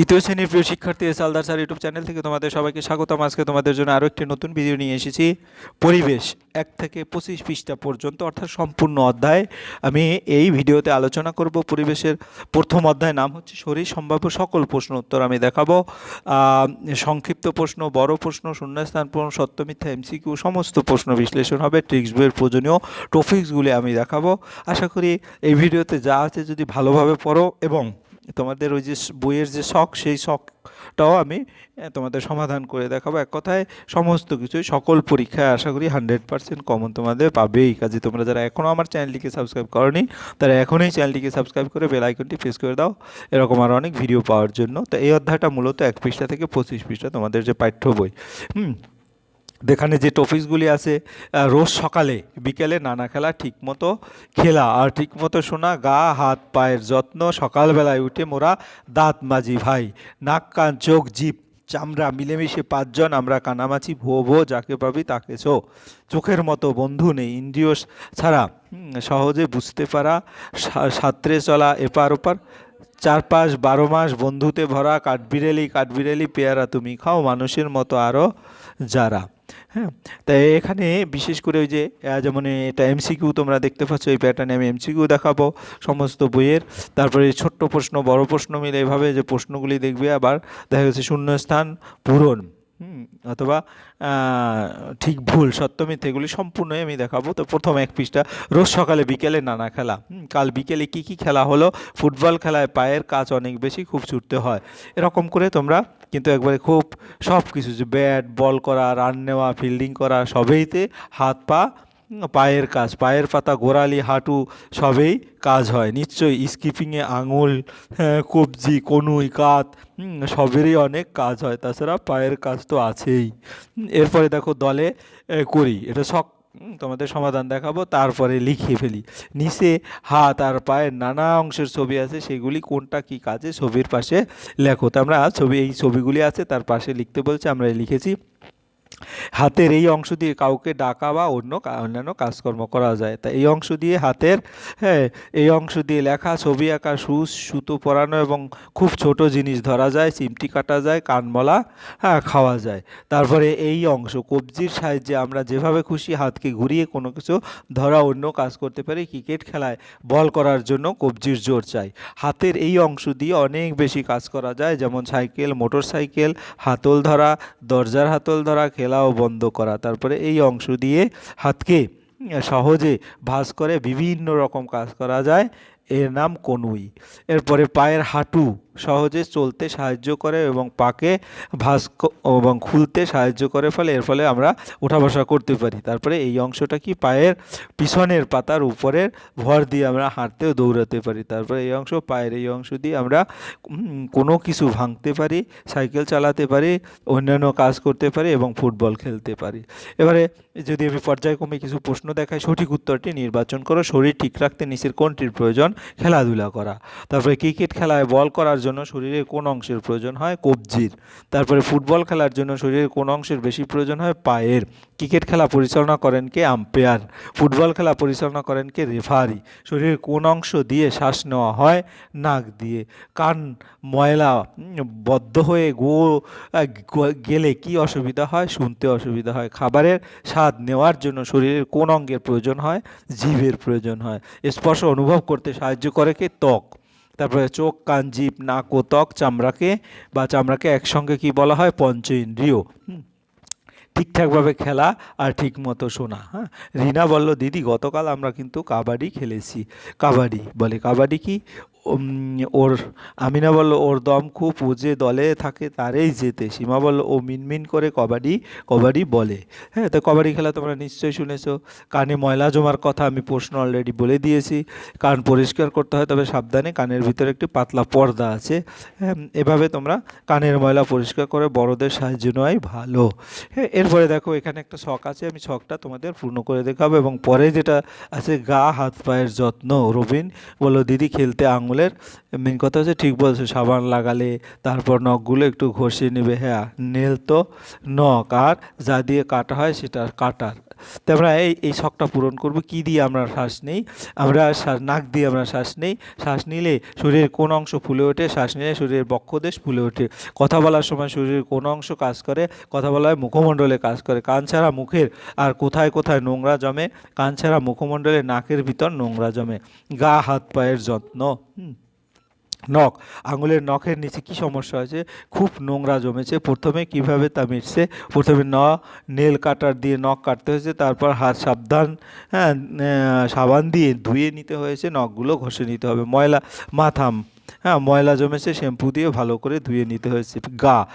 তৃতীয় শ্রেণির প্রিয় শিক্ষার্থী S Aldar sir YouTube channel থেকে তোমাদের সবাইকে স্বাগতম। আজকে তোমাদের জন্য আরও একটি নতুন ভিডিও নিয়ে এসেছি। পরিবেশ, এক থেকে পঁচিশ পৃষ্ঠা পর্যন্ত, অর্থাৎ সম্পূর্ণ অধ্যায়। আমি এই ভিডিওতে আলোচনা করব পরিবেশের প্রথম অধ্যায় নাম হচ্ছে শরীর সম্ভাব্য সকল প্রশ্ন উত্তর আমি দেখাবো। সংক্ষিপ্ত প্রশ্ন, বড় প্রশ্ন, শূন্যস্থান প্রশ্ন, সত্য, মিথ্যা, এমসিকিউ, সমস্ত প্রশ্ন বিশ্লেষণ হবে ট্রিক্স বইয়ের প্রয়োজনীয় টপিকসগুলি আমি দেখাবো। আশা করি এই ভিডিওতে যা আছে যদি ভালোভাবে পড়ো এবং তোমাদের ওই যে বইয়ের যে শখ, সেই শখটাও আমি তোমাদের সমাধান করে দেখাবো। এক কথায় সমস্ত কিছুই সকল পরীক্ষায় আশা করি হান্ড্রেড পার্সেন্ট কমন তোমাদের পাবেই। কাজে তোমরা যারা এখনও আমার চ্যানেলটিকে সাবস্ক্রাইব করনি, তারা এখনই চ্যানেলটিকে সাবস্ক্রাইব করে বেল আইকনটি প্রেস করে দাও। এরকম আরও অনেক ভিডিও পাওয়ার জন্য। তো এই অধ্যায়টা মূলত এক পৃষ্ঠা থেকে পঁচিশ পৃষ্ঠা তোমাদের যে পাঠ্য বই। হুম? যেখানে যে টপিকসগুলি আছে রোজ সকালে, বিকেলে নানা খেলা, ঠিকমতো খেলা। আর ঠিকমতো শোনা, গা, হাত, পায়ের যত্ন, সকালবেলায় উঠে মোরা দাঁত মাজি ভাই। নাক, কান, চোখ, জিভ, চামড়া, মিলেমিশে পাঁচজন, আমরা কানামাছি ভো ভো, যাকে পাবি তাকে চো। চোখের মতো বন্ধু নেই, ইন্দ্রিয় ছাড়া সহজে বুঝতে পারা সাঁতরে চলা, এপার ওপার। চারপাশ বারো মাস বন্ধুতে ভরা, কাঠবিড়েলি কাঠবিড়েলি পেয়ারা তুমি খাও, মানুষের মতো আরও যারা। হ্যাঁ তাই এখানে বিশেষ করে ওই যে যেমন এটা এমসিকিউ তোমরা দেখতে পাচ্ছ, এই প্যাটার্নে আমি এমসিকিউ দেখাবো সমস্ত বইয়ের। তারপরে ছোট্ট প্রশ্ন, বড় প্রশ্ন মিলে এভাবে যে প্রশ্নগুলি দেখবে আবার দেখা গেছে শূন্যস্থান পূরণ। অথবা ঠিক ভুল, সত্য এগুলি সম্পূর্ণই আমি দেখাবো। তো প্রথম এক পৃষ্ঠা রোজ সকালে বিকেলে নানা খেলা। কাল বিকেলে কি কি খেলা হলো? ফুটবল খেলায় পায়ের কাজ অনেক বেশি, খুব ছুটতে হয়। এরকম করে তোমরা কিন্তু একবারে খুব সব কিছু যে ব্যাট, বল করা, রান নেওয়া, ফিল্ডিং করা, সবেইতে হাত পা পায়ের কাজ। পায়ের পাতা গোড়ালি হাঁটু সবেই কাজ হয়। নিশ্চয়ই স্কিপিংয়ে আঙুল হ্যাঁ, কবজি কনুই কাত সবেরই অনেক কাজ হয়। তাছাড়া পায়ের কাজ তো আছেই। এরপরে দেখো দলে করি। এটা শখ তোমাদের সমাধান দেখাবো তারপরে লিখিয়ে ফেলি। নিচে হাত আর পায়ের নানা অংশের ছবি আছে সেগুলি কোনটা কি কাজে ছবির পাশে লেখো। তো আমরা ছবি এই ছবিগুলি আছে তার পাশে লিখতে বলছে আমরা লিখেছি। হাতের এই অংশ দিয়ে কাউকে ডাকা বা অন্য অন্যান্য কাজকর্ম করা যায়। তা এই অংশ দিয়ে হাতের হ্যাঁ এই অংশ দিয়ে লেখা, ছবি আঁকা, সুচ, সুতো পরানো এবং খুব ছোট জিনিস ধরা যায়, চিমটি কাটা যায়, কানমলা হ্যাঁ খাওয়া যায়। তারপরে এই অংশ, কবজির সাহায্যে আমরা যেভাবে খুশি হাতকে ঘুরিয়ে কোনো কিছু ধরা, অন্য কাজ করতে পারি, ক্রিকেট খেলায় বল করার জন্য কবজির জোর চাই। হাতের এই অংশ দিয়ে অনেক বেশি কাজ করা যায়, যেমন সাইকেল মোটর সাইকেল হাতল ধরা, দরজার হাতল ধরা খেলা ও বন্ধ করা, তারপরে এই অংশ দিয়ে হাতকে সহজে ভাঁজ করে বিভিন্ন রকম কাজ করা যায়। এর নাম কনুই। এরপরে পায়ের হাঁটু। সহজে চলতে সাহায্য করে এবং পাকে ক- এবং খুলতে সাহায্য করে, ফলে এর ফলে আমরা ওঠা বসা করতে পারি। তারপরে এই অংশটা কি? পায়ের পিছনের পাতার উপরের ভর দিয়ে আমরা হাঁটতে ও দৌড়াতে পারি। তারপরে এই অংশ, পায়ের এই অংশ দিয়ে আমরা কোনো কিছু ভাঙতে পারি, সাইকেল চালাতে পারি, অন্যান্য কাজ করতে পারি এবং ফুটবল খেলতে পারি। এবারে যদি আমি পর্যায়ক্রমে কিছু প্রশ্ন দেখাই, সঠিক উত্তরটি নির্বাচন করো, শরীর ঠিক রাখতে নিচের কোনটির প্রয়োজন? খেলাধুলা করা। তারপরে ক্রিকেট খেলায় বল করার জন্য শরীরের কোন অংশের প্রয়োজন হয় কবজির। তারপরে ফুটবল খেলার জন্য শরীরের কোন অংশের বেশি প্রয়োজন হয় পায়ের। ক্রিকেট খেলা পরিচালনা করেন কে? আম্পায়ার। ফুটবল খেলা পরিচালনা করেন কে? রেফারি। শরীরের কোন অংশ দিয়ে শ্বাস নেওয়া হয়? নাক দিয়ে। কান ময়লা বদ্ধ হয়ে গো গেলে কি অসুবিধা হয়? শুনতে অসুবিধা হয়। খাবারের স্বাদ নেওয়ার জন্য শরীরের কোন অঙ্গের প্রয়োজন হয়? জীবের প্রয়োজন হয়। স্পর্শ অনুভব করতে সাহায্য করে কে? ত্বক। তারপরে চোখ, কান জীব নাক ও ত্বক চামড়াকে বা চামড়াকে একসঙ্গে কি বলা হয়? পঞ্চ ইন্দ্রিয়। ঠিকঠাকভাবে খেলা আর ঠিক মতো শোনা। হ্যাঁ? রিনা বলল, দিদি, গতকাল আমরা কিন্তু কাবাডি খেলেছি। কাবাডি? বলে, কাবাডি কি? ওর আমিনা বলল ওর দম খুব ও যে দলে থাকে তারেই যেতে সীমা বলল ও মিনমিন করে কবাডি কবাডি বলে। হ্যাঁ তো কবাডি খেলা তোমরা নিশ্চয়ই শুনেছো। কানে ময়লা জমার কথা আমি প্রশ্ন অলরেডি বলে দিয়েছি। কান পরিষ্কার করতে হয়, তবে সাবধানে কানের ভিতরে একটি পাতলা পর্দা আছে। হ্যাঁ এভাবে তোমরা কানের ময়লা পরিষ্কার করে বড়দের সাহায্য নেওয়াই ভালো। হ্যাঁ এরপরে দেখো, এখানে একটা শখ আছে। আমি শখটা তোমাদের পূর্ণ করে দেখাবো এবং পরে যেটা আছে, গা, হাত, পায়ের যত্ন। রবিন বলল, দিদি, খেলতে আঙুলের মেন কথা হচ্ছে ঠিক বলছো, সাবান লাগালে তারপর নখগুলো একটু ঘষিয়ে নেবে হ্যাঁ নেল তো নখ, আর যা দিয়ে কাটা হয় সেটা কাটার। তো আমরা এই এই শখটা পূরণ করব। কি দিয়ে আমরা শ্বাস নেই? আমরা শ্বাস- নাক দিয়ে আমরা শ্বাস নেই। শ্বাস নিলে শরীরের কোন অংশ ফুলে ওঠে? শ্বাস নিলে শরীরের বক্ষদেশ ফুলে ওঠে। কথা বলার সময় শরীরের কোন অংশ কাজ করে? কথা বলায় মুখমণ্ডলে কাজ করে। কান ছাড়া মুখের আর কোথায় কোথায় নোংরা জমে? কান ছাড়া মুখমণ্ডলে নাকের ভিতর নোংরা জমে। গা, হাত, পায়ের যত্ন। হুম। নখ, আঙুলের নখের নিচে কি সমস্যা হয়েছে? খুব নোংরা জমেছে। প্রথমে কীভাবে তা মিটছে? প্রথমে ন, নেল কাটার দিয়ে নখ কাটতে হয়েছে, তারপর হাত সাবধান হ্যাঁ সাবান দিয়ে ধুয়ে নিতে হয়েছে, নখগুলো ঘষে নিতে হবে। ময়লা, মাথাম। হ্যাঁ ময়লা জমেছে, শ্যাম্পু দিয়ে ভালো করে ধুয়ে নিতে হয়েছে। গা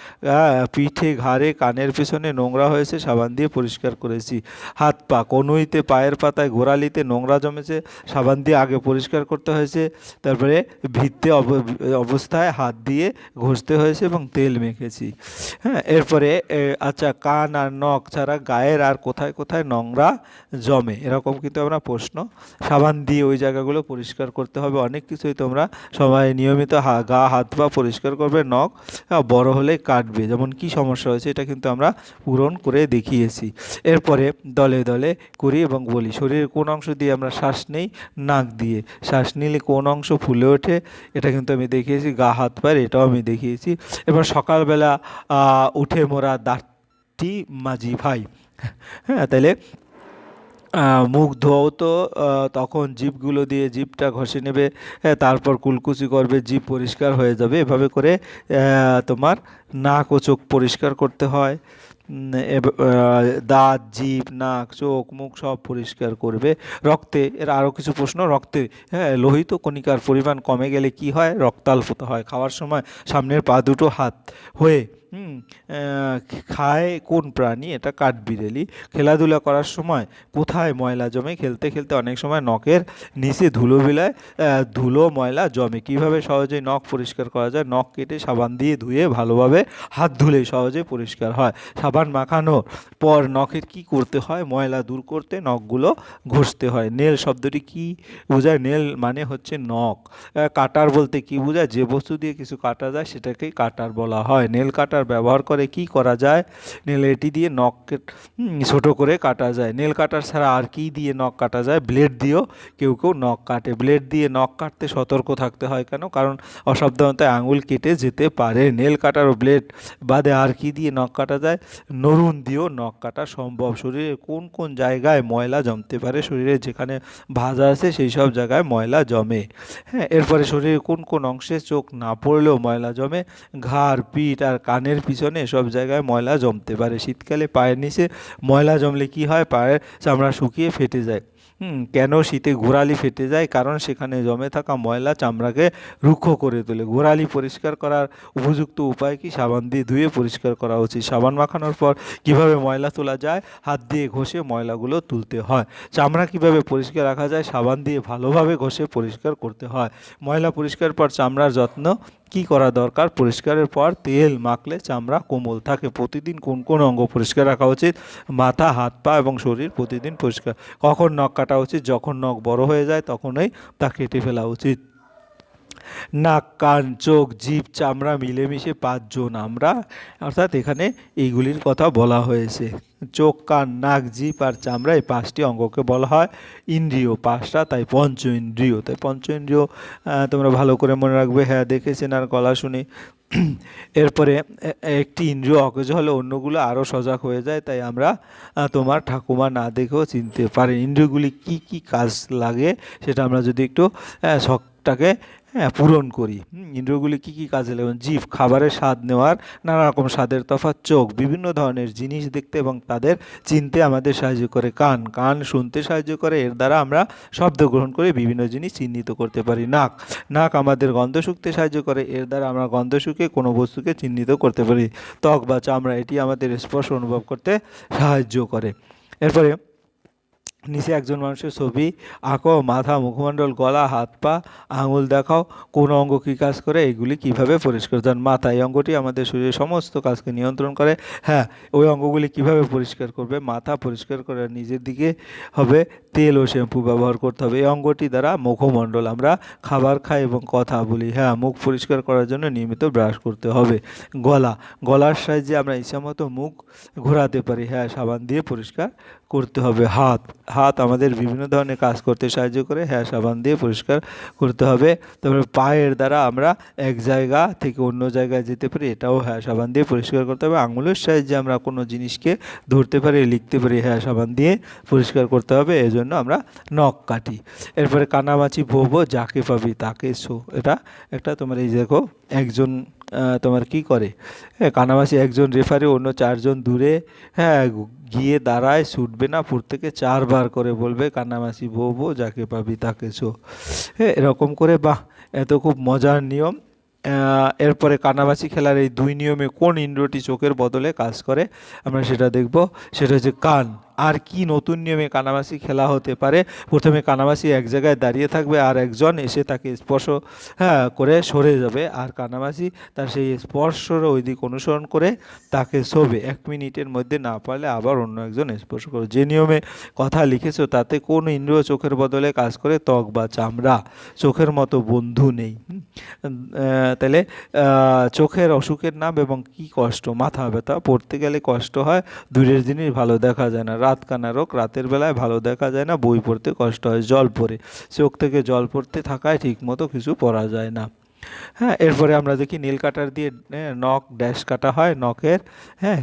পিঠে, ঘাড়ে, কানের পেছনে নোংরা হয়েছে, সাবান দিয়ে পরিষ্কার করেছি। হাত পা, কনুইতে, পায়ের পাতায়, গোড়ালিতে নোংরা জমেছে, সাবান দিয়ে আগে পরিষ্কার করতে হয়েছে। তারপরে ভিত্তে অব- অবস্থায় হাত দিয়ে ঘষতে হয়েছে এবং তেল মেখেছি। হ্যাঁ এরপরে আচ্ছা কান আর নখ ছাড়া গায়ের আর কোথায় কোথায় নোংরা জমে? এরকম কিন্তু আমরা প্রশ্ন। সাবান দিয়ে ওই জায়গাগুলো পরিষ্কার করতে হবে। অনেক কিছুই তোমরা সবাই নিয়মিত গা, হাত পা পরিষ্কার করবে, নখ বড় হলে কাটবে। যেমন কি সমস্যা হয়েছে এটা কিন্তু আমরা পূরণ করে দেখিয়েছি। এরপরে দলে দলে করি এবং বলি, শরীরের কোন অংশ দিয়ে আমরা শ্বাস নেই? নাক দিয়ে। শ্বাস নিলে কোন অংশ ফুলে ওঠে? এটা কিন্তু আমি দেখিয়েছি, গা, হাত, পায়ের, এটাও আমি দেখিয়েছি। এবার সকালবেলা উঠে মোরা দাঁতটি মাঝি ভাই। হ্যাঁ তাহলে মুখ ধোয়াও তো তখন জিভগুলো দিয়ে জিভটা ঘষে নেবে তারপর কুলকুচি করবে জিভ পরিষ্কার হয়ে যাবে। এভাবে করে তোমার নাক ও চোখ পরিষ্কার করতে হয়। দাঁত জিভ নাক, চোখ, মুখ সব পরিষ্কার করবে। রক্তে, এর আরও কিছু প্রশ্ন, রক্তে হ্যাঁ লোহিত কণিকার পরিমাণ কমে গেলে কি হয়? রক্তাল্পতা হয়। খাওয়ার সময় সামনের পা দুটো হাত হয়ে হুম খায় কোন প্রাণী? এটা কাঠবিড়ালি খেলাধুলা করার সময় কোথায় ময়লা জমে? খেলতে খেলতে অনেক সময় নখের নিচে ধুলো বিলায় ধুলো ময়লা জমে। কীভাবে সহজেই নখ পরিষ্কার করা যায়? নখ কেটে সাবান দিয়ে ধুয়ে ভালোভাবে হাত ধুলে সহজে পরিষ্কার হয়। সাবান মাখানোর পর নখের কি করতে হয়? ময়লা দূর করতে নখগুলো ঘষতে হয়। নেল শব্দটি কি বোঝায়? নেল মানে হচ্ছে নখ। কাটার বলতে কি বোঝায়? যে বস্তু দিয়ে কিছু কাটা যায়, সেটাকেই কাটার বলা হয়। নেল কাটার ব্যবহার করে কি করা যায়? নেল এটি দিয়ে নখ ছোটো করে কাটা যায়। নেল কাটার ছাড়া আর কি দিয়ে নখ কাটা যায়? ব্লেড দিয়েও কেউ কেউ নখ কাটে। ব্লেড দিয়ে নখ কাটতে সতর্ক থাকতে হয় কেন? কারণ অসাবধানতায় আঙুল কেটে যেতে পারে। নেল কাটার ও ব্লেড বাদে আর কি দিয়ে নখ কাটা যায়? নরুন দিয়েও নখ কাটা সম্ভব। শরীরে কোন কোন জায়গায় ময়লা জমতে পারে? শরীরে যেখানে ভাজা আছে সেই সব জায়গায় ময়লা জমে। হ্যাঁ এরপরে শরীরের কোন কোন অংশে চোখ না পড়লেও ময়লা জমে। ঘাড়, পিঠ আর কানের পিছনে সব জায়গায় ময়লা জমতে পারে। শীতকালে পায়ের নিচে ময়লা জমলে কি হয়? পায়ের চামড়া শুকিয়ে ফেটে যায়। কেন শীতে গোড়ালি ফেটে যায়? কারণ সেখানে জমে থাকা ময়লা চামড়াকে রুক্ষ করে তোলে। গোড়ালি পরিষ্কার করার উপযুক্ত উপায় কি? সাবান দিয়ে ধুয়ে পরিষ্কার করা উচিত। সাবান মাখানোর পর কীভাবে ময়লা তোলা যায়? হাত দিয়ে ঘষে ময়লাগুলো তুলতে হয়। চামড়া কীভাবে পরিষ্কার রাখা যায়? সাবান দিয়ে ভালোভাবে ঘষে পরিষ্কার করতে হয়। ময়লা পরিষ্কার পর চামড়ার যত্ন কি করা দরকার? পরিষ্কারের পর তেল, মাখলে চামড়া কোমল থাকে। প্রতিদিন কোন কোন অঙ্গ পরিষ্কার রাখা উচিত? মাথা, হাত, পা এবং শরীর প্রতিদিন পরিষ্কার। কখন নখ কাটা উচিত? যখন নখ বড় হয়ে যায়, তখনই তা কেটে ফেলা উচিত। নাক, কান, চোখ, জিভ, চামড়া মিলেমিশে পাঁচজন আমরা। অর্থাৎ এখানে এইগুলির কথা বলা হয়েছে। চোখ, কান, নাক, জিভ আর চামড়া এই পাঁচটি অঙ্গকে বলা হয়। ইন্দ্রিয় পাঁচটা, তাই পঞ্চ ইন্দ্রিয় তাই পঞ্চ ইন্দ্রিয় তোমরা ভালো করে মনে রাখবে। হ্যাঁ দেখেছেন আর গলা শুনি। এরপরে একটি ইন্দ্রিয় অকেজ হলে অন্যগুলো আরও সজাগ হয়ে যায়, তাই আমরা তোমার ঠাকুমা না দেখেও চিনতে পারি। ইন্দ্রিয়গুলি কি কি কাজ লাগে সেটা আমরা যদি একটু শখটাকে হ্যাঁ পূরণ করি। ইন্দ্রগুলি কী কী কাজে লাগে? জিভ খাবারের স্বাদ নেওয়ার নানা রকম স্বাদের তফাৎ, চোখ, বিভিন্ন ধরনের জিনিস দেখতে এবং তাদের চিনতে আমাদের সাহায্য করে। কান কান শুনতে সাহায্য করে। এর দ্বারা আমরা শব্দ গ্রহণ করে বিভিন্ন জিনিস চিহ্নিত করতে পারি। নাক নাক আমাদের গন্ধ শুকতে সাহায্য করে। এর দ্বারা আমরা গন্ধ শুকে কোনো বস্তুকে চিহ্নিত করতে পারি। ত্বক বা চামড়া, এটি আমাদের স্পর্শ অনুভব করতে সাহায্য করে। এরপরে নিচে একজন মানুষের ছবি আঁকো মাথা, মুখমণ্ডল, গলা, হাত, পা, আঙুল দেখাও, কোন অঙ্গ কী কাজ করে, এগুলি কীভাবে পরিষ্কার? ধরেন মাথা, এই অঙ্গটি আমাদের শরীরের সমস্ত কাজকে নিয়ন্ত্রণ করে। হ্যাঁ ওই অঙ্গগুলি কীভাবে পরিষ্কার করবে? মাথা পরিষ্কার করে নিজের দিকে হবে, তেল ও শ্যাম্পু ব্যবহার করতে হবে। এই অঙ্গটি দ্বারা মুখমণ্ডল আমরা খাবার খাই এবং কথা বলি। হ্যাঁ মুখ পরিষ্কার করার জন্য নিয়মিত ব্রাশ করতে হবে। গলা, গলার সাহায্যে আমরা ইচ্ছামতো মুখ ঘোরাতে পারি। হ্যাঁ সাবান দিয়ে পরিষ্কার করতে হবে। হাত হাত আমাদের বিভিন্ন ধরনের কাজ করতে সাহায্য করে হ্যাঁ সাবান দিয়ে পরিষ্কার করতে হবে। তারপরে পায়ের দ্বারা আমরা এক জায়গা থেকে অন্য জায়গায় যেতে পারি, এটাও হ্যাঁ সাবান দিয়ে পরিষ্কার করতে হবে। আঙুলের সাহায্যে আমরা কোনো জিনিসকে ধরতে পারি, লিখতে পারি হ্যাঁ সাবান দিয়ে পরিষ্কার করতে হবে, এজন্য আমরা নখ কাটি। এরপরে কানামাছি ভোবো, যাকে পাবি তাকে শো। এটা একটা তোমার এই দেখো, একজন তোমার কি করে? হ্যাঁ কানামাছি একজন রেফারি অন্য চারজন দূরে হ্যাঁ গিয়ে দাঁড়ায়, ছুটবে না প্রত্যেকে চারবার করে বলবে, কানামাছি বউ বউ, যাকে পাবি তাকে শো। হ্যাঁ এরকম করে, বাহ, এত খুব মজার নিয়ম। এরপরে কানামাছি খেলার এই দুই নিয়মে কোন ইন্দ্রটি চোখের বদলে কাজ করে, আমরা সেটা দেখব। সেটা হচ্ছে কান। আর কি নতুন নিয়মে কানামাছি খেলা হতে পারে? প্রথমে কানামাছি এক জায়গায় দাঁড়িয়ে থাকবে আর একজন এসে তাকে স্পর্শ হ্যাঁ করে সরে যাবে। আর কানামাছি তার সেই স্পর্শর ওই দিক অনুসরণ করে তাকে শোবে। এক মিনিটের মধ্যে না পারলে আবার অন্য একজন স্পর্শ করবে। যে নিয়মে কথা লিখেছো, তাতে কোন ইন্দ্রিয় চোখের বদলে কাজ করে? ত্বক বা চামড়া? চোখের মতো বন্ধু নেই। তাহলে চোখের অসুখের নাম এবং কি কষ্ট? মাথা ব্যথা? পড়তে গেলে কষ্ট হয়? দূরের জিনিস ভালো দেখা যায় না। রাত কানা রোগ, রাতের বেলায় ভালো দেখা যায় না, বই পড়তে কষ্ট হয়, জল পড়ে। চোখ থেকে জল পড়তে থাকায় ঠিকমতো কিছু পড়া যায় না। হ্যাঁ এরপরে আমরা দেখি নীল কাটার দিয়ে নখ ড্যাশ কাটা হয়, নখের হ্যাঁ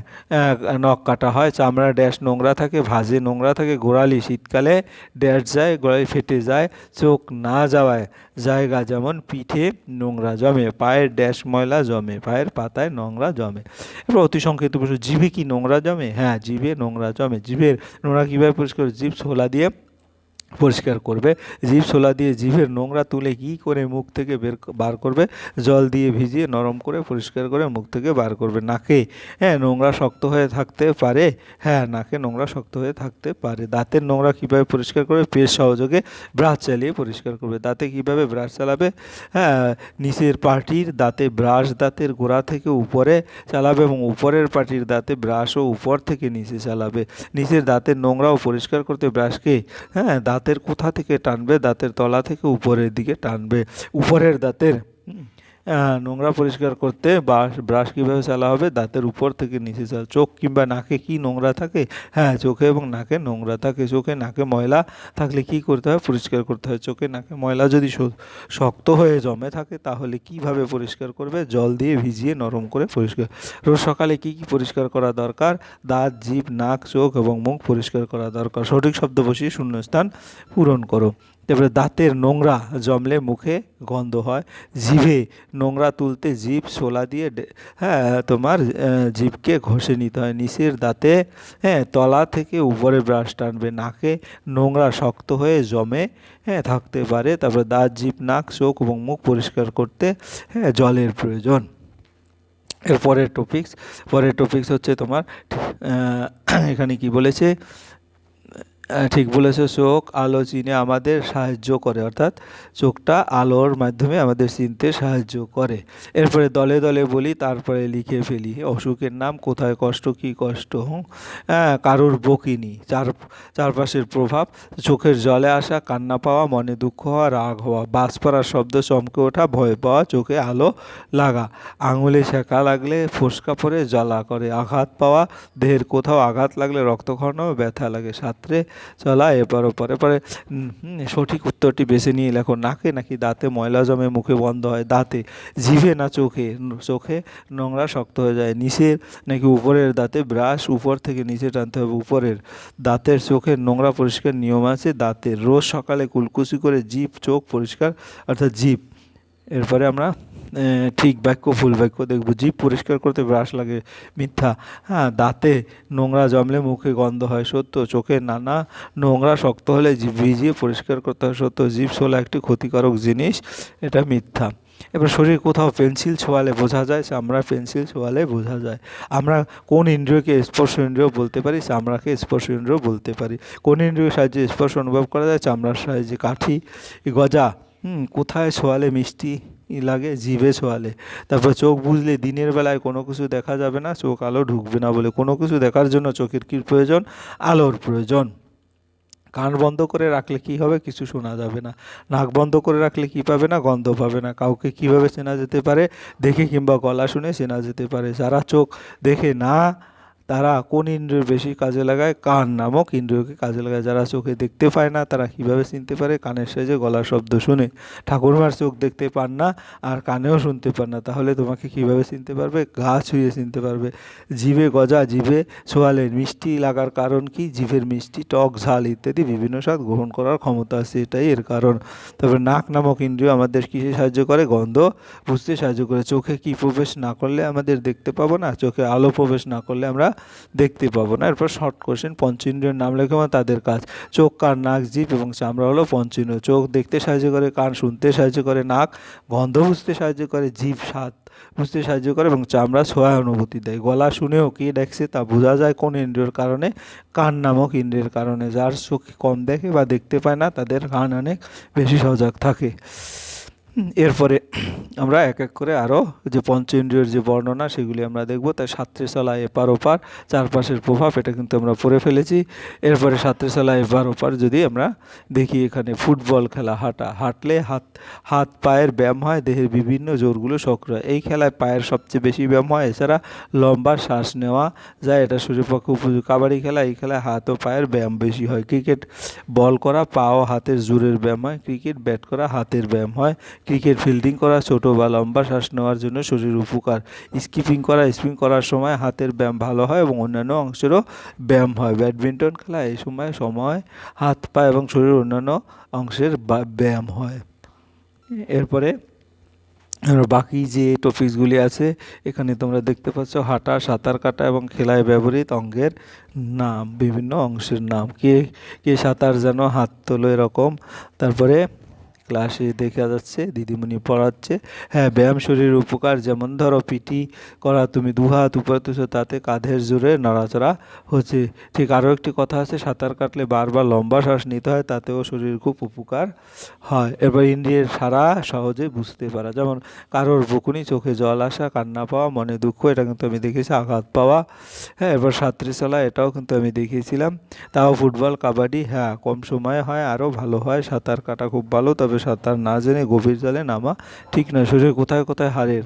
নখ কাটা হয়। চামড়া ড্যাশ নোংরা থাকে, ভাজে নোংরা থাকে, গোড়ালি শীতকালে ড্যাশ যায়, গোড়ালি ফেটে যায়, চোখ না যাওয়ায় জায়গা যেমন পিঠে নোংরা জমে, পায়ের ড্যাশ ময়লা জমে, পায়ের পাতায় নোংরা জমে। এবার অতি সংক্ষিপ্ত প্রশ্ন, জিভে কি নোংরা জমে? হ্যাঁ জিভে নোংরা জমে। জিভের নোংরা কীভাবে পরিষ্কার? জিভ ছোলা দিয়ে পরিষ্কার করবে। জিভ ছোলা দিয়ে জিভের নোংরা তুলে কী করে মুখ থেকে বের বার করবে? জল দিয়ে ভিজিয়ে নরম করে পরিষ্কার করে মুখ থেকে বার করবে। নাকে হ্যাঁ নোংরা শক্ত হয়ে থাকতে পারে। হ্যাঁ নাকে নোংরা শক্ত হয়ে থাকতে পারে। দাঁতের নোংরা কীভাবে পরিষ্কার করবে? পেস্ট সহযোগে ব্রাশ চালিয়ে পরিষ্কার করবে। দাঁতে কীভাবে ব্রাশ চালাবে? হ্যাঁ নিচের পাটির দাঁতে ব্রাশ দাঁতের গোড়া থেকে উপরে চালাবে এবং উপরের পাটির দাঁতে ব্রাশও উপর থেকে নিচে চালাবে। নিচের দাঁতের নোংরাও পরিষ্কার করতে ব্রাশকে হ্যাঁ দাঁতের কোথা থেকে টানবে? দাঁতের তলা থেকে উপরের দিকে টানবে। উপরের দাঁতের নোংরা পরিষ্কার করতে ব্রাশ ব্রাশ কীভাবে চালা হবে, দাঁতের উপর থেকে নিচে চাল চোখ কিংবা নাকে কি নোংরা থাকে? হ্যাঁ চোখে এবং নাকে নোংরা থাকে। চোখে নাকে ময়লা থাকলে কি করতে হয়? পরিষ্কার করতে হয়। চোখে নাকে ময়লা যদি শক্ত হয়ে জমে থাকে, তাহলে কীভাবে পরিষ্কার করবে? জল দিয়ে ভিজিয়ে নরম করে পরিষ্কার, রোজ সকালে কি কি পরিষ্কার করা দরকার? দাঁত, জিভ, নাক, চোখ এবং মুখ পরিষ্কার করা দরকার। সঠিক শব্দ বসিয়ে শূন্যস্থান পূরণ করো। তারপরে দাঁতের নোংরা জমলে মুখে গন্ধ হয়, জিভে নোংরা তুলতে জিভ ছোলা দিয়ে হ্যাঁ তোমার জিভকে ঘষে নিতে হয়, নিচের দাঁতে হ্যাঁ তলা থেকে উপরে ব্রাশ টানবে, নাকে নোংরা শক্ত হয়ে জমে হ্যাঁ থাকতে পারে, তারপরে দাঁত, জিভ, নাক, চোখ এবং মুখ পরিষ্কার করতে হ্যাঁ জলের প্রয়োজন। এর পরের টপিকস পরের টপিকস হচ্ছে তোমার এখানে কি বলেছে? ঠিক বলেছে, চোখ, আলো চিনে আমাদের সাহায্য করে, অর্থাৎ চোখটা আলোর মাধ্যমে আমাদের চিনতে সাহায্য করে। এরপরে দলে দলে বলি, তারপরে লিখে ফেলি, অসুখের নাম, কোথায় কষ্ট, কি কষ্ট হ্যাঁ কারোর বকিনি চার, চারপাশের প্রভাব, চোখের জলে আসা, কান্না পাওয়া, মনে দুঃখ হওয়া, রাগ হওয়া বাস পড়ার শব্দ, চমকে ওঠা, ভয় পাওয়া, চোখে আলো লাগা, আঙুলে শেখা লাগলে ফোসকা পড়ে জ্বালা করে, আঘাত পাওয়া, দেহের কোথাও আঘাত লাগলে রক্তক্ষরণ ব্যথা লাগে, সাঁতরে চলা এপার উম, হুম, সঠিক উত্তরটি বেছে নিয়ে লেখো নাকে নাকি দাঁতে ময়লা জমে মুখে বন্ধ হয় দাঁতে জিভে না চোখে চোখে নোংরা শক্ত হয়ে যায় নিচের নাকি উপরের দাঁতে ব্রাশ উপর থেকে নিচে টানতে হবে উপরের দাঁতের চোখের নোংরা পরিষ্কার নিয়ম আছে দাঁতের রোজ সকালে কুলকুচি করে জিভ চোখ পরিষ্কার অর্থাৎ জিভ। এরপরে আমরা ঠিক বাক্য, ভুল বাক্য দেখব। জিভ পরিষ্কার করতে ব্রাশ লাগে, মিথ্যা। হ্যাঁ দাঁতে নোংরা জমলে মুখে গন্ধ হয়, সত্য। চোখে নানা নোংরা শক্ত হলে ভিজিয়ে পরিষ্কার করতে হয়, সত্য। জিভ ছোলা একটি ক্ষতিকারক জিনিস, এটা মিথ্যা। এবার শরীর কোথাও পেন্সিল ছোঁয়ালে বোঝা যায়, চামড়া পেন্সিল ছোঁয়ালে বোঝা যায়। আমরা কোন ইন্দ্রিয়কে স্পর্শ ইন্দ্রিয় বলতে পারি, চামড়াকে স্পর্শ ইন্দ্রিয় বলতে পারি। কোন ইন্দ্রিয়ের সাহায্যে স্পর্শ অনুভব করা যায়, চামড়ার সাহায্যে কাঠি গজা হুম, কোথায় ছোঁয়ালে মিষ্টি লাগে? জিভে ছোঁয়ালে তারপর চোখ বুঝলে দিনের বেলায় কোনো কিছু দেখা যাবে না, চোখ আলো ঢুকবে না বলে কোনো কিছু দেখার জন্য চোখের কী প্রয়োজন? আলোর প্রয়োজন। কান বন্ধ করে রাখলে কি হবে? কিছু শোনা যাবে না। নাক বন্ধ করে রাখলে কি পাবে না? গন্ধ পাবে না। কাউকে কীভাবে চেনা যেতে পারে? দেখে কিংবা গলা শুনে চেনা যেতে পারে। যারা চোখ দেখে না তারা কোন ইন্দ্রিয় বেশি কাজে লাগায়? কান নামক ইন্দ্রিয়কে কাজে লাগায়। যারা চোখে দেখতে পায় না, তারা কীভাবে চিনতে পারে? কানের সাহায্যে গলার শব্দ শুনে। ঠাকুরমার চোখ দেখতে পান না আর কানেও শুনতে পান না। তাহলে তোমাকে কীভাবে চিনতে পারবে? গা ছুঁয়ে চিনতে পারবে। জিভে গজা, জিভে ছোয়ালে মিষ্টি লাগার কারণ কি? জিভের মিষ্টি, টক, ঝাল ইত্যাদি বিভিন্ন স্বাদ গ্রহণ করার ক্ষমতা আছে, এটাই এর কারণ। তবে নাক নামক ইন্দ্রিয় আমাদের কিসে সাহায্য করে? গন্ধ বুঝতে সাহায্য করে। চোখে কি প্রবেশ না করলে আমাদের দেখতে পাবো না? চোখে আলো প্রবেশ না করলে আমরা দেখতে পাবো না। এরপর শর্ট কোশ্চেন পঞ্চেন্দ্রিয়ের নাম লেখা মানে তাদের কাজ। চোখ, কান, নাক, জিভ এবং চামড়া হলো পঞ্চেন্দ্রিয় চোখ দেখতে সাহায্য করে, কান শুনতে সাহায্য করে, নাক গন্ধ বুঝতে সাহায্য করে, জিভ স্বাদ বুঝতে সাহায্য করে এবং চামড়া ছোঁয়া অনুভূতি দেয়। গলা শুনেও কে দেখছে তা বোঝা যায় কোন ইন্দ্রিয়র কারণে। কান নামক ইন্দ্রিয়ের কারণে। যার চোখ কম দেখে বা দেখতে পায় না, তাদের কান অনেক বেশি সজাগ থাকে। এরপরে আমরা এক এক করে আরও যে পঞ্চ ইন্দ্রিয়র যে বর্ণনা, সেগুলি আমরা দেখব। তাই সাত্রিশালা এপার ওপার, চারপাশের প্রভাব, এটা কিন্তু আমরা পড়ে ফেলেছি। এরপরে সাত্রিশালা এপার ওপার যদি আমরা দেখি, এখানে ফুটবল খেলা, হাঁটা, হাঁটলে হাত হাত পায়ের ব্যায়াম হয়, দেহের বিভিন্ন জোরগুলো সক্রিয় এই খেলায় পায়ের সবচেয়ে বেশি ব্যায়াম হয়, এছাড়া লম্বা শ্বাস নেওয়া যায়, এটা শরীরের পক্ষে উপযোগী কাবাডি খেলা, এই খেলায় হাত ও পায়ের ব্যায়াম বেশি হয়। ক্রিকেট, বল করা, পা ও হাতের জোরের ব্যায়াম হয়। ক্রিকেট, ব্যাট করা, হাতের ব্যায়াম হয়। ক্রিকেট ফিল্ডিং করা ছোট বা লম্বা শ্বাস নেওয়ার জন্য শরীর উপকার। স্কিপিং করা স্পিং করার সময় হাতের ব্যায়াম ভালো হয় এবং অন্যান্য অংশেরও ব্যায়াম হয়। ব্যাডমিন্টন খেলা এই সময় সময়, হাত, পা এবং শরীরের অন্যান্য অংশের ব্যায়াম হয়। এরপরে বাকি যে টপিকসগুলি আছে, এখানে তোমরা দেখতে পাচ্ছ হাঁটা, সাঁতার কাটা এবং খেলায় ব্যবহৃত অঙ্গের নাম, বিভিন্ন অংশের নাম। কে কে সাঁতার যেন হাত তোলো এরকম। তারপরে ক্লাসে দেখা যাচ্ছে, দিদিমণি পড়াচ্ছে। হ্যাঁ ব্যায়াম শরীরের উপকার যেমন ধরো পিটি করা, তুমি দু হাত উপরে তুলছো, তাতে কাঁধের জোরে নড়াচড়া হচ্ছে। ঠিক আরও একটি কথা আছে, সাঁতার কাটলে বারবার লম্বা শ্বাস নিতে হয়, তাতেও শরীর খুব উপকার হয়। এবার ইন্দ্রিয়ের সারা সহজে বুঝতে পারা। যেমন কারোর বকুনি, চোখে জল আসা, কান্না পাওয়া, মনে দুঃখ, এটা কিন্তু আমি দেখেছি, আঘাত পাওয়া। হ্যাঁ এবার সাঁতরে চলা এটাও কিন্তু আমি দেখিয়েছিলাম। তাও ফুটবল, কাবাডি হ্যাঁ কম সময়ে হয়, আরও ভালো হয়, সাঁতার কাটা খুব ভালো, তবে সাঁতার না জেনে গভীর জলে নামা, ঠিক নয়, শরীর কোথায় কোথায় হারের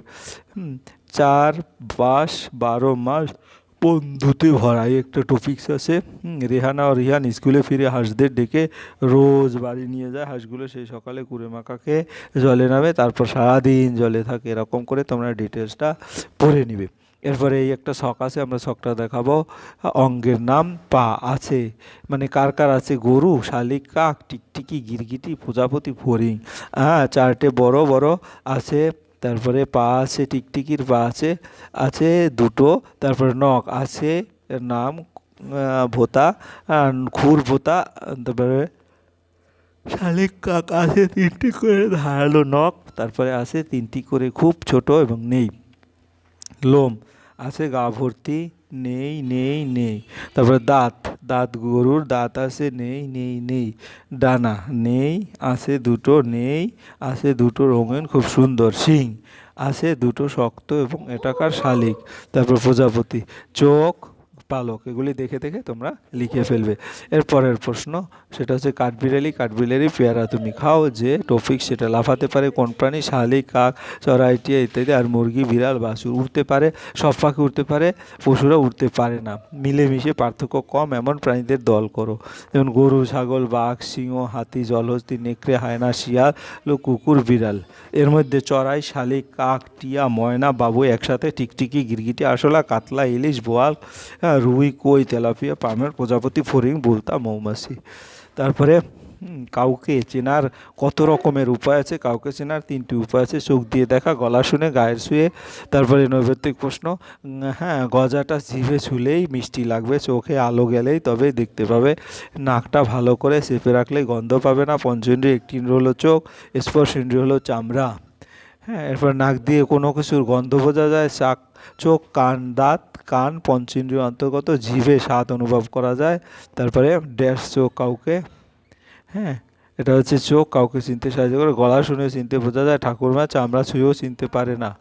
চার বাস বারো মাস বন্ধুতে ভরা এই একটা টপিক্স আছে। রেহানা ও রিহান স্কুলে ফিরে হাঁসদের ডেকে রোজ বাড়ি নিয়ে যায়। হাঁসগুলো সেই সকালে কুড়ে মাখাকে জলে নামে, তারপর সারাদিন জলে থাকে। এরকম করে তোমরা ডিটেলসটা পড়ে নিবে। এরপরে এই একটা শখ আছে, আমরা শখটা দেখাবো। অঙ্গের নাম পা আছে। মানে কার কার আছে? গরু, শালিক, কাক, টিকটিকি, গিরগিটি, প্রজাপতি, ফড়িং। হ্যাঁ চারটে বড় বড় আছে। তারপরে পা আছে, টিকটিকির পা আছে আছে দুটো। তারপরে নখ আছে নাম ভোতা খুর ভোতা, তারপরে শালিক, কাক আছে, তিনটি করে ধারালো নখ। তারপরে আছে তিনটি করে খুব ছোট এবং নেই। লোম আছে গা ভর্তি, নেই নেই নেই। তারপরে দাঁত দাঁত গরুর দাঁত আছে, নেই নেই নেই। ডানা, নেই, আছে দুটো, নেই, আছে দুটো রঙেন, খুব সুন্দর। শিং, আছে দুটো শক্ত এবং এটাকার শালিক। তারপর প্রজাপতি, চোখ পালক এগুলি দেখে দেখে তোমরা লিখে ফেলবে। এর পরের প্রশ্ন সেটা হচ্ছে কাঠবিড়ালি কাঠবিড়ালি পেয়ারা তুমি খাও যে টপিক সেটা লাফাতে পারে কোন প্রাণী শালিক কাক চড়াইটিয়া ইত্যাদি আর মুরগি বিড়াল বাছুর উঠতে পারে সব পাখি উঠতে পারে পশুরা উঠতে পারে না। মিলেমিশে পার্থক্য কম এমন প্রাণীদের দল করো। যেমন গরু ছাগল বাঘ সিংহ হাতি জলহস্তি নেকড়ে হায়না শিয়াল কুকুর বিড়াল। এর মধ্যে চড়াই শালিক কাক টিয়া ময়না বাবু একসাথে টিকটিকি গিরগিটি আরশোলা কাতলা ইলিশ বোয়াল হ্যাঁ, রুই, কই, তেলাপিয়া, পামের প্রজাপতি ফরিং বুলতা, মৌমাছি। তারপরে কাউকে চেনার কত রকমের উপায় আছে? কাউকে চেনার তিনটি উপায় আছে। চোখ দিয়ে দেখা, গলা শুনে, গায়ের শুয়ে। তারপরে নৈবেত্তিক প্রশ্ন হ্যাঁ গজাটা জিভে ছুলেই মিষ্টি লাগবে, চোখে আলো গেলেই তবে দেখতে পাবে। নাকটা ভালো করে চেপে রাখলে গন্ধ পাবে না। পঞ্চেন্দ্রিয়, একটি হলো চোখ, স্পর্শ ইন্দ্রিয় হলো চামড়া। হ্যাঁ এরপর নাক দিয়ে কোনো কিছুর গন্ধ বোঝা যায়। চাক চোখ, কান, দাঁত কান পঞ্চেন্দ্রিয় অন্তর্গত জিভে স্বাদ অনুভব করা যায়। তারপরে ড্যাশ চোখ কাউকে হ্যাঁ এটা হচ্ছে চোখ কাউকে চিনতে সাহায্য করে। গলা শুনে চিনতে বোঝা যায় ঠাকুরমা চামড়া ছুঁয়েও চিনতে পারে না।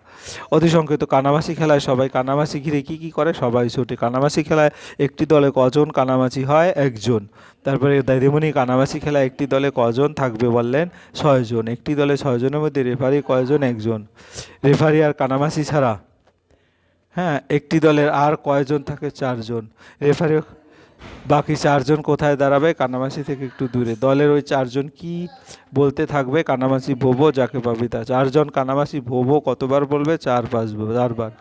অতি সংকেত কানামাছি খেলায় সবাই কানামাছি ঘিরে কি কি করে? সবাই ছোটে কানামাছি খেলায় একটি দলে কজন কানামাছি হয়? একজন। তারপরে দাদিমণি কানামাছি খেলায় একটি দলে কজন থাকবে বললেন? ছয়জন। একটি দলে ছয়জনের মধ্যে রেফারি কয়জন? একজন। রেফারি আর কানামাছি ছাড়া হ্যাঁ একটি দলের আর কয়জন থাকে? চারজন। রেফারি, বাকি চারজন কোথায় দাঁড়াবে? কানামাসি থেকে একটু দূরে। দলের ওই চারজন কি বলতে থাকবে? কানামাসি ভোবো, যাকে পাবি তা চারজন কানামাছি ভোবো, কতবার বলবে? চার পাঁচ চারবার।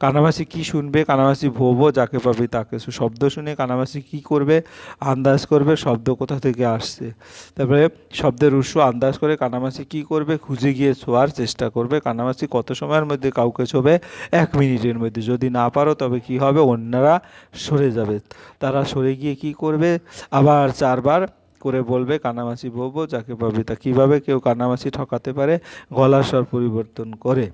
কানামাছি কি শুনবে? কানামাছি ভোবো, যাকে পাবি তাকে। শব্দ শুনে কানামাছি কি করবে? আন্দাজ করবে, শব্দ কোথা থেকে আসছে? তারপরে শব্দের উৎস আন্দাজ করে কানামাছি কি করবে? খুঁজে গিয়ে ছোঁয়ার চেষ্টা করবে। কানামাছি কত সময়ের মধ্যে কাউকে ছোবে এক মিনিটের মধ্যে। যদি না পারো, তবে কি হবে? অন্যরা সরে যাবে। তারা সরে গিয়ে কি করবে? আবার চারবার করে বলবে কানামাছি ভোবো, যাকে পাবি তা। কীভাবে কেউ কানামাছি ঠকাতে পারে? গলার স্বর পরিবর্তন করে।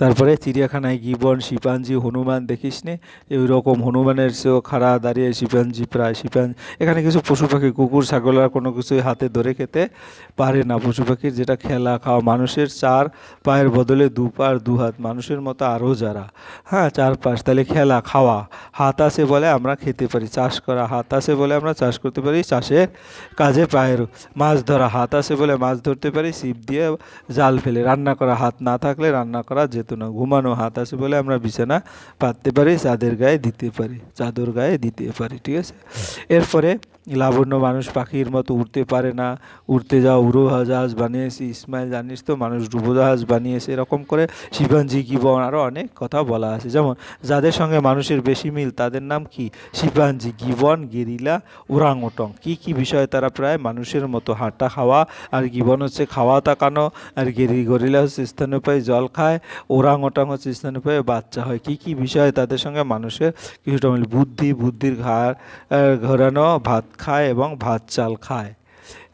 তারপরে চিড়িয়াখানায় গিবন, শিপাঞ্জি, হনুমান দেখিস নে ওই রকম হনুমানের চেয়েও খাড়া দাঁড়িয়ে শিপাঞ্জি প্রায় শিপাঞ্জ এখানে কিছু পশু পাখি, কুকুর, ছাগল আর কোনো কিছুই হাতে ধরে খেতে পারে না। পশু পাখির যেটা খেলা খাওয়া মানুষের চার পায়ের বদলে দু পার দু হাত, মানুষের মতো আরও যারা। হ্যাঁ চার পাশ, তাহলে খেলা, খাওয়া। হাত আছে বলে আমরা খেতে পারি, চাষ করা হাত আছে বলে আমরা চাষ করতে পারি, চাষের কাজে পায়ের মাছ ধরা হাত আছে বলে মাছ ধরতে পারি, ছিপ দিয়ে জাল ফেলে। রান্না করা হাত না থাকলে রান্না করা যেত না ঘুমানো হাত আছে বলে আমরা বিছানা পাততে পারি, চাঁদের গায়ে দিতে পারি, চাদর গায়ে দিতে পারি, ঠিক আছে? এরপরে লাবণ্য মানুষ পাখির মতো উড়তে পারে না, উড়তে যাও উড়োজাহাজ বানিয়েছি, ইসমাইল জানিস তো মানুষ ডুবোজাহাজ বানিয়েছে, এরকম করে শিবাঞ্জি গিবন আরও অনেক কথা বলা আছে। যেমন, যাদের সঙ্গে মানুষের বেশি মিল, তাদের নাম কি? Chimpanzee gibbon, gorilla orangutan কী কী বিষয়ে তারা প্রায় মানুষের মতো হাঁটা খাওয়া আর গিবন হচ্ছে খাওয়া তাকানো আর গেরি গরিলা হচ্ছে স্তন্যপায়ী জল খায় ওরাং ওটাং হচ্ছে স্তন্যপায়ী বাচ্চা হয়। কি কি বিষয় তাদের সঙ্গে মানুষের কিছুটা মিল? বুদ্ধি, বুদ্ধির ঘাড় ঘোরানো, ভাত খায় এবং ভাত চাল খায়।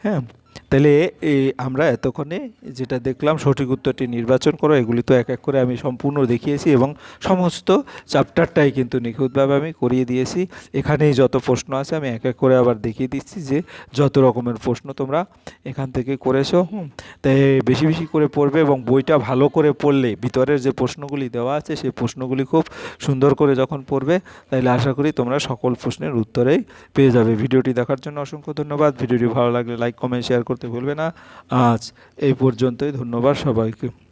হ্যাঁ তাহলে এই আমরা এতক্ষণে যেটা দেখলাম, সঠিক উত্তরটি নির্বাচন করো। এগুলি তো এক এক করে আমি সম্পূর্ণ দেখিয়েছি এবং সমস্ত চ্যাপ্টারটাই কিন্তু নিখুঁতভাবে আমি করিয়ে দিয়েছি। এখানেই যত প্রশ্ন আছে আমি এক এক করে আবার দেখিয়ে দিচ্ছি যে যত রকমের প্রশ্ন তোমরা এখান থেকে করেছ। তাই বেশি বেশি করে পড়বে এবং বইটা ভালো করে পড়লে, ভিতরের যে প্রশ্নগুলি দেওয়া আছে সেই প্রশ্নগুলি খুব সুন্দর করে যখন পড়বে, তাইলে আশা করি তোমরা সকল প্রশ্নের উত্তরেই পেয়ে যাবে। ভিডিওটি দেখার জন্য অসংখ্য ধন্যবাদ। ভিডিওটি ভালো লাগলে লাইক কমেন্ট শেয়ার করতে ভুলবে না। আজ এই পর্যন্তই ধন্যবাদ সবাইকে।